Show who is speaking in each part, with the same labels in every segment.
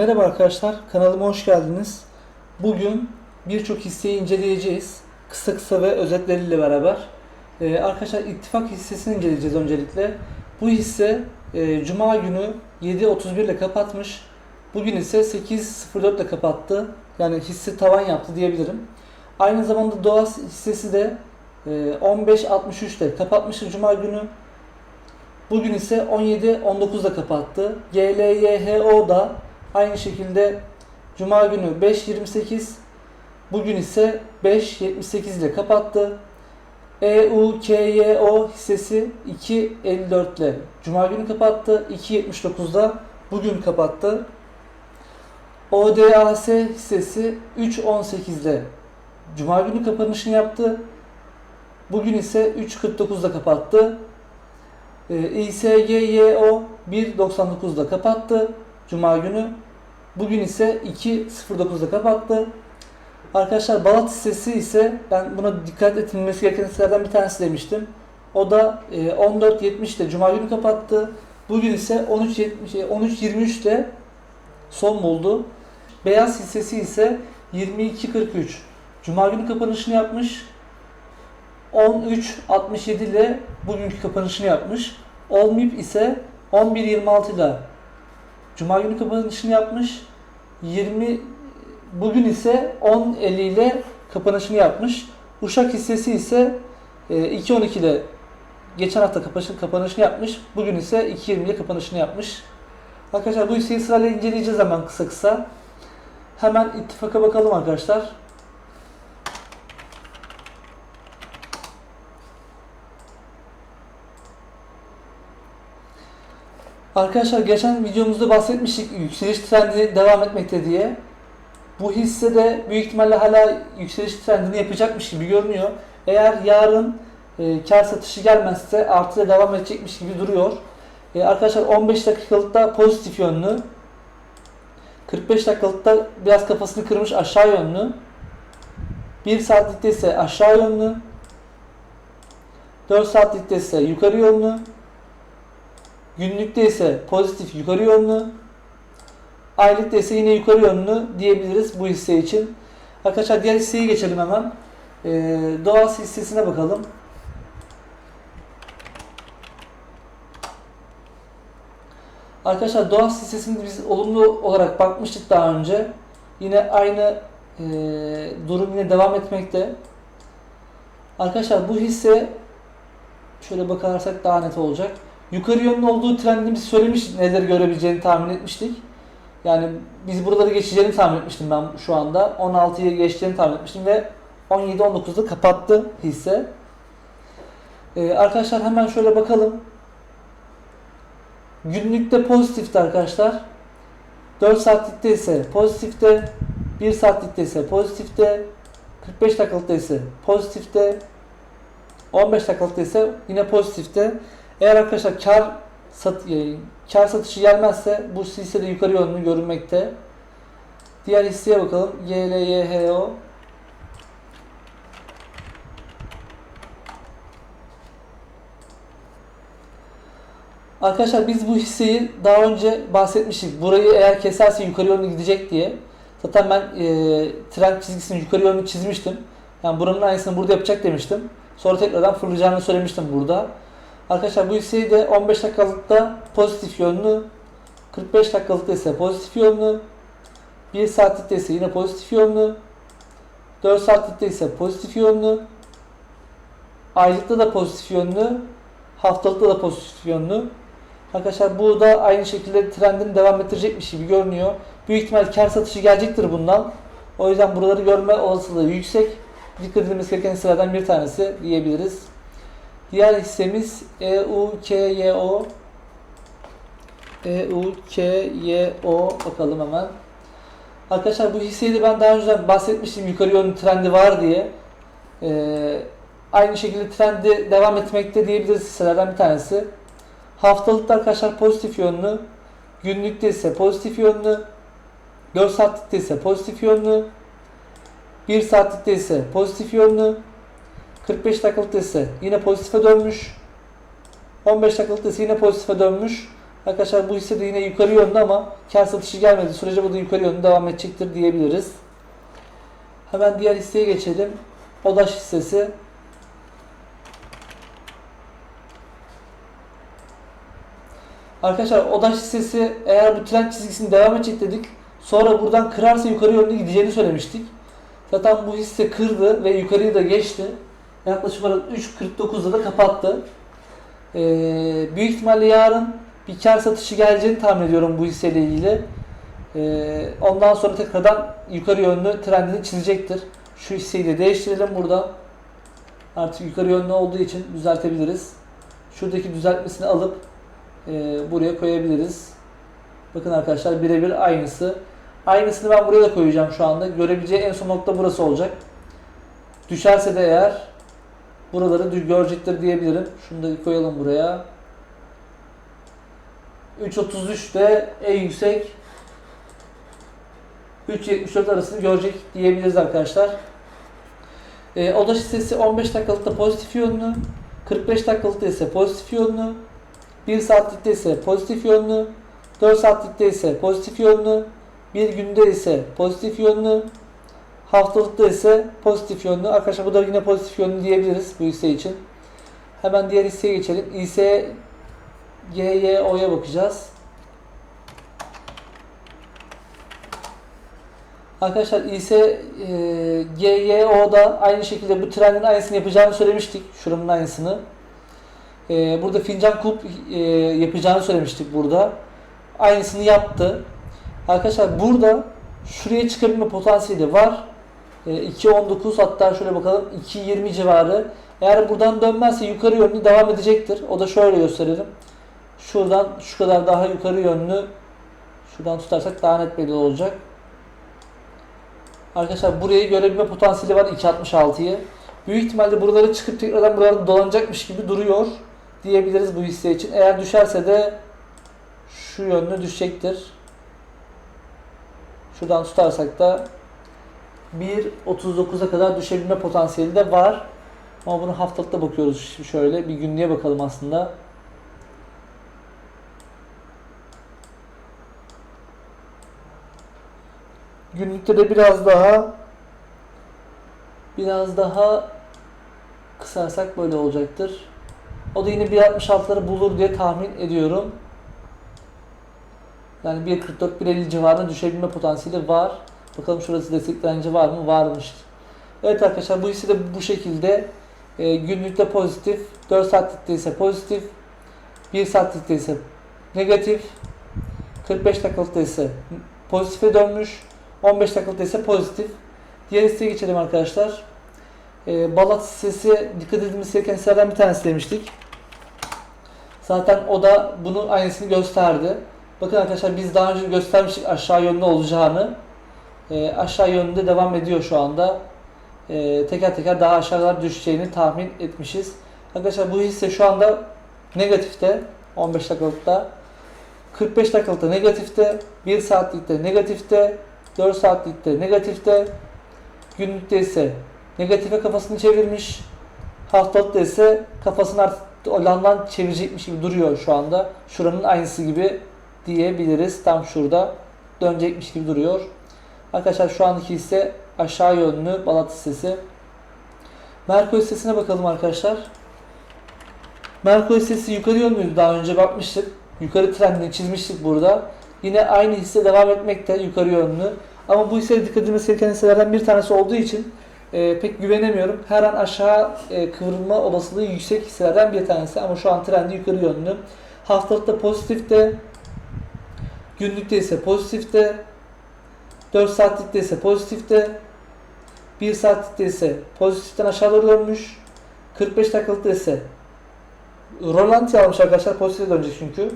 Speaker 1: Merhaba arkadaşlar, kanalıma hoş geldiniz. Bugün birçok hisseyi inceleyeceğiz. Kısa kısa ve özetleriyle beraber. Ee, arkadaşlar ittifak hissesini inceleyeceğiz öncelikle. Bu hisse e, Cuma günü 7.31 ile kapatmış. Bugün ise 8.04 ile kapattı. Yani hisse tavan yaptı diyebilirim. Aynı zamanda Doğa hissesi de e, 15.63 ile kapatmıştı Cuma günü. Bugün ise 17.19'da kapattı. GLYHO da aynı şekilde Cuma günü 5.28, bugün ise 5.78 ile kapattı. E EUKYO hissesi 2.54 ile Cuma günü kapattı. 2.79'da bugün kapattı. ODAS hissesi 3.18 ile Cuma günü kapanışını yaptı. Bugün ise 3.49'da kapattı. Ee, İSGYO 1.99'da kapattı Cuma günü. Bugün ise 2.09'da kapattı. Arkadaşlar Balat hissesi ise ben buna dikkat edilmesi gereken hisselerden bir tanesi demiştim. O da e, 14.70'te Cuma günü kapattı. Bugün ise 13.70 13.23 ile son buldu. Beyaz hissesi ise 22.43 Cuma günü kapanışını yapmış. 13.67 ile bugünkü kapanışını yapmış. Olmip ise 11.26 ile Cuma günü kapanışını yapmış. 20 bugün ise 10.50 ile kapanışını yapmış. Uşak hissesi ise e, 2.12 ile geçen hafta kapanışını yapmış. Bugün ise 2.20 ile kapanışını yapmış. Arkadaşlar bu hisseyi sırayla inceleyeceğiz hemen kısa kısa. Hemen ittifaka bakalım arkadaşlar. Arkadaşlar geçen videomuzda bahsetmiştik yükseliş trendi devam etmekte diye. Bu hisse de büyük ihtimalle hala yükseliş trendini yapacakmış gibi görünüyor. Eğer yarın e, kar satışı gelmezse artıya devam edecekmiş gibi duruyor. E, arkadaşlar 15 dakikalıkta pozitif yönlü. 45 dakikalıkta biraz kafasını kırmış aşağı yönlü. 1 saatlikte ise aşağı yönlü. 4 saatlikte ise yukarı yönlü. Günlükte ise pozitif yukarı yönlü. Aylıkta ise yine yukarı yönlü diyebiliriz bu hisse için. Arkadaşlar diğer hisseye geçelim hemen. Ee, Doğas hissesine bakalım. Arkadaşlar Doğas hissesinde biz olumlu olarak bakmıştık daha önce. Yine aynı e, durum yine devam etmekte. Arkadaşlar bu hisse şöyle bakarsak daha net olacak. Yukarı yönlü olduğu trendini biz söylemiştik. Neler görebileceğini tahmin etmiştik. Yani biz buraları geçeceğini tahmin etmiştim ben şu anda. 16'yı geçeceğini tahmin etmiştim ve 17-19'da kapattı hisse. Ee, arkadaşlar hemen şöyle bakalım. Günlükte pozitifti arkadaşlar. 4 saatlikte ise pozitifte. 1 saatlikte ise pozitifte. 45 dakikalıkta ise pozitifte. 15 dakikalıkta ise yine pozitifte. Eğer arkadaşlar kar sat, e, kar satışı gelmezse bu hisse de yukarı yönlü görünmekte. Diğer hisseye bakalım. YLYHO Arkadaşlar biz bu hisseyi daha önce bahsetmiştik. Burayı eğer keserse yukarı yönlü gidecek diye. Zaten ben e, trend çizgisini yukarı yönlü çizmiştim. Yani buranın aynısını burada yapacak demiştim. Sonra tekrardan fırlayacağını söylemiştim burada. Arkadaşlar bu hisseyi de 15 dakikalıkta pozitif yönlü, 45 dakikalıkta ise pozitif yönlü, 1 saatlikte ise yine pozitif yönlü, 4 saatlikte ise pozitif yönlü, aylıkta da pozitif yönlü, haftalıkta da pozitif yönlü. Arkadaşlar bu da aynı şekilde trendini devam ettirecekmiş gibi görünüyor. Büyük ihtimal kar satışı gelecektir bundan. O yüzden buraları görme olasılığı yüksek. Dikkat edilmesi gereken hisselerden bir tanesi diyebiliriz. Diğer hissemiz EUKYO EUKYO bakalım hemen. Arkadaşlar bu hisseyi de ben daha önce bahsetmiştim yukarı yönlü trendi var diye. Ee, aynı şekilde trendi devam etmekte diyebiliriz hisselerden bir tanesi. Haftalıkta arkadaşlar pozitif yönlü, günlükte ise pozitif yönlü, 4 saatlikte ise pozitif yönlü, 1 saatlikte ise pozitif yönlü, 45 dakikalıkta ise yine pozitife dönmüş. 15 dakikalıkta ise yine pozitife dönmüş. Arkadaşlar bu hisse de yine yukarı yönlü ama kar satışı gelmedi sürece bu da yukarı yönlü devam edecektir diyebiliriz. Hemen diğer hisseye geçelim. Odaş hissesi. Arkadaşlar Odaş hissesi eğer bu trend çizgisini devam edecek dedik. Sonra buradan kırarsa yukarı yönlü gideceğini söylemiştik. Zaten bu hisse kırdı ve yukarıyı da geçti. Yaklaşık olarak 3.49'da da kapattı. Ee, büyük ihtimalle yarın bir kar satışı geleceğini tahmin ediyorum bu hisseyle ilgili. Ee, ondan sonra tekrardan yukarı yönlü trendini çizecektir. Şu hisseyi de değiştirelim burada. Artık yukarı yönlü olduğu için düzeltebiliriz. Şuradaki düzeltmesini alıp e, buraya koyabiliriz. Bakın arkadaşlar birebir aynısı. Aynısını ben buraya da koyacağım şu anda. Görebileceği en son nokta burası olacak. Düşerse de eğer buraları görecektir diyebilirim. Şunu da koyalım buraya. 3.33 de en yüksek 3.74 arasını görecek diyebiliriz arkadaşlar. E, oda hissesi 15 dakikalıkta pozitif yönlü, 45 dakikalıkta ise pozitif yönlü, 1 saatlikte ise pozitif yönlü, 4 saatlikte ise pozitif yönlü, bir günde ise pozitif yönlü, haftalıkta ise pozitif yönlü. Arkadaşlar bu da yine pozitif yönlü diyebiliriz bu hisse için. Hemen diğer hisseye geçelim. İse GYO'ya bakacağız. Arkadaşlar İse e, GYO'da aynı şekilde bu trendin aynısını yapacağını söylemiştik. Şuranın aynısını. E, burada fincan kulp e, yapacağını söylemiştik burada. Aynısını yaptı. Arkadaşlar burada şuraya çıkabilme potansiyeli var. E, 2.19 hatta şöyle bakalım 2.20 civarı. Eğer buradan dönmezse yukarı yönlü devam edecektir. O da şöyle gösterelim. Şuradan şu kadar daha yukarı yönlü şuradan tutarsak daha net belli olacak. Arkadaşlar burayı görebilme potansiyeli var 2.66'yı. Büyük ihtimalle buraları çıkıp tekrardan buralarda dolanacakmış gibi duruyor diyebiliriz bu hisse için. Eğer düşerse de şu yönlü düşecektir. Şuradan tutarsak da 1.39'a kadar düşebilme potansiyeli de var. Ama bunu haftalıkta bakıyoruz şöyle. Bir günlüğe bakalım aslında. Günlükte de biraz daha biraz daha kısarsak böyle olacaktır. O da yine 1.66'ları bulur diye tahmin ediyorum. Yani 1.44 1.50 civarına düşebilme potansiyeli var. Bakalım şurası destekleyici var mı? Varmış. Evet arkadaşlar bu hisse de bu şekilde e, günlükte pozitif, 4 saatlikte ise pozitif, 1 saatlikte ise negatif, 45 dakikalıkta ise pozitife dönmüş, 15 dakikalıkta ise pozitif. Diğer hisseye geçelim arkadaşlar. E, Balat hissesi dikkat edilmesi gereken hisselerden bir tanesi demiştik. Zaten o da bunun aynısını gösterdi. Bakın arkadaşlar biz daha önce göstermiştik aşağı yönlü olacağını. E, aşağı yönünde devam ediyor şu anda. E, teker teker daha aşağılar düşeceğini tahmin etmişiz. Arkadaşlar bu hisse şu anda negatifte 15 dakikalıkta. 45 dakikalıkta negatifte, 1 saatlikte negatifte, 4 saatlikte negatifte, günlükte ise negatife kafasını çevirmiş, haftalıkta ise kafasını artık olandan çevirecekmiş gibi duruyor şu anda. Şuranın aynısı gibi diyebiliriz. Tam şurada dönecekmiş gibi duruyor. Arkadaşlar şu andaki hisse aşağı yönlü Balat hissesi. Merko hissesine bakalım arkadaşlar. Merko hissesi yukarı yönlüydü daha önce bakmıştık. Yukarı trendini çizmiştik burada. Yine aynı hisse devam etmekte yukarı yönlü. Ama bu hisse dikkat edilmesi gereken hisselerden bir tanesi olduğu için e, pek güvenemiyorum. Her an aşağı e, kıvrılma olasılığı yüksek hisselerden bir tanesi. Ama şu an trendi yukarı yönlü. Haftalıkta pozitifte, günlükte ise pozitifte, 4 saatlikte ise pozitifte, 1 saatlikte ise pozitiften aşağı doğru dönmüş, 45 dakikalıkta ise rolanti almış arkadaşlar pozitife dönecek çünkü.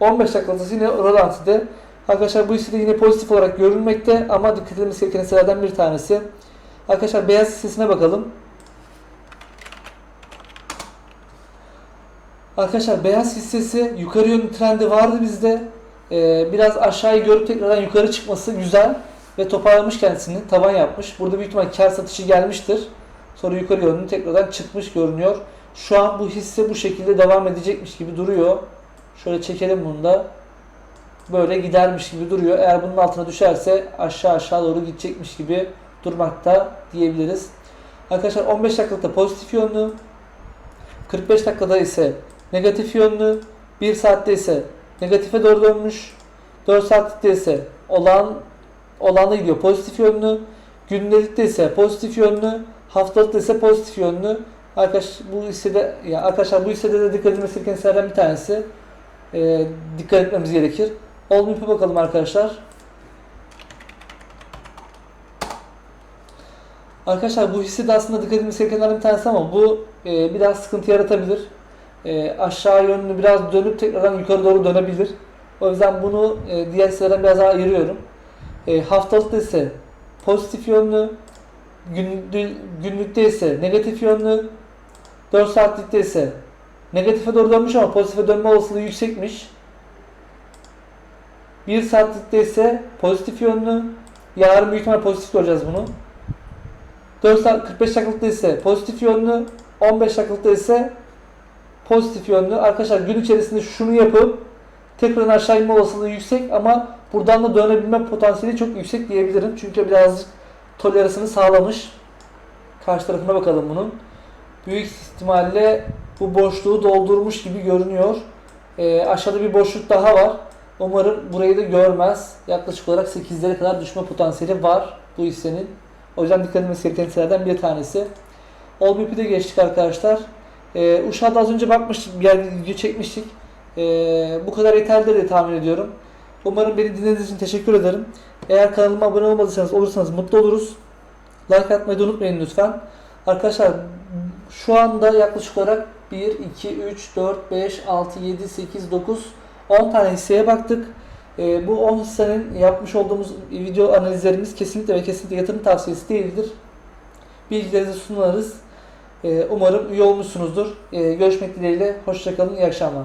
Speaker 1: 15 dakikalıkta yine rolantide. Arkadaşlar bu hisse de yine pozitif olarak görülmekte ama dikkat edilmesi gereken hisselerden bir tanesi. Arkadaşlar beyaz hissesine bakalım. Arkadaşlar beyaz hissesi yukarı yönlü trendi vardı bizde. Ee, biraz aşağıyı görüp tekrardan yukarı çıkması güzel ve toparlamış kendisini. Taban yapmış. Burada büyük ihtimal kar satışı gelmiştir. Sonra yukarı yönlü tekrardan çıkmış görünüyor. Şu an bu hisse bu şekilde devam edecekmiş gibi duruyor. Şöyle çekelim bunu da. Böyle gidermiş gibi duruyor. Eğer bunun altına düşerse aşağı aşağı doğru gidecekmiş gibi durmakta diyebiliriz. Arkadaşlar 15 dakikalıkta pozitif yönlü, 45 dakikada ise negatif yönlü, 1 saatte ise negatife doğru dönmüş, 4 saatlikte ise olan olanda gidiyor pozitif yönlü, gündelikte ise pozitif yönlü, haftalıkta ise pozitif yönlü. Arkadaş bu hissede ya arkadaşlar bu hissede de dikkat edilmesi gereken hisselerden bir tanesi. Ee, dikkat etmemiz gerekir. Olmayıp bakalım arkadaşlar. Arkadaşlar bu hisse de aslında dikkat edilmesi gerekenlerden bir tanesi ama bu e, biraz sıkıntı yaratabilir. E, aşağı yönlü biraz dönüp tekrardan yukarı doğru dönebilir. O yüzden bunu e, diğer hisselerden biraz daha ayırıyorum. E, haftalıkta ise pozitif yönlü, günlü, günlükte ise negatif yönlü, 4 saatlikte ise negatife doğru dönmüş ama pozitife dönme olasılığı yüksekmiş. 1 saatlikte ise pozitif yönlü. Yarın büyük ihtimal pozitif göreceğiz bunu. 4 saat 45 dakikalıkta ise pozitif yönlü, 15 dakikalıkta ise pozitif yönlü. Arkadaşlar gün içerisinde şunu yapıp tekrar aşağı inme olasılığı yüksek ama buradan da dönebilme potansiyeli çok yüksek diyebilirim. Çünkü birazcık toleransını sağlamış. Karşı tarafına bakalım bunun. Büyük ihtimalle bu boşluğu doldurmuş gibi görünüyor. Ee, aşağıda bir boşluk daha var. Umarım burayı da görmez. Yaklaşık olarak 8'lere kadar düşme potansiyeli var bu hissenin. O yüzden dikkat edilmesi gereken hisselerden bir tanesi. Olbip'i de geçtik arkadaşlar. Uşak'a da az önce bakmıştık, yani video çekmiştik. Ee, bu kadar yeterli diye tahmin ediyorum. Umarım beni dinlediğiniz için teşekkür ederim. Eğer kanalıma abone olmadıysanız olursanız mutlu oluruz. Like atmayı da unutmayın lütfen. Arkadaşlar şu anda yaklaşık olarak 1, 2, 3, 4, 5, 6, 7, 8, 9, 10 tane hisseye baktık. Ee, bu 10 hissenin yapmış olduğumuz video analizlerimiz kesinlikle ve kesinlikle yatırım tavsiyesi değildir. Bilgilerinizi sunarız. Ee, umarım üye olmuşsunuzdur. Ee, görüşmek dileğiyle. Hoşçakalın. İyi akşamlar.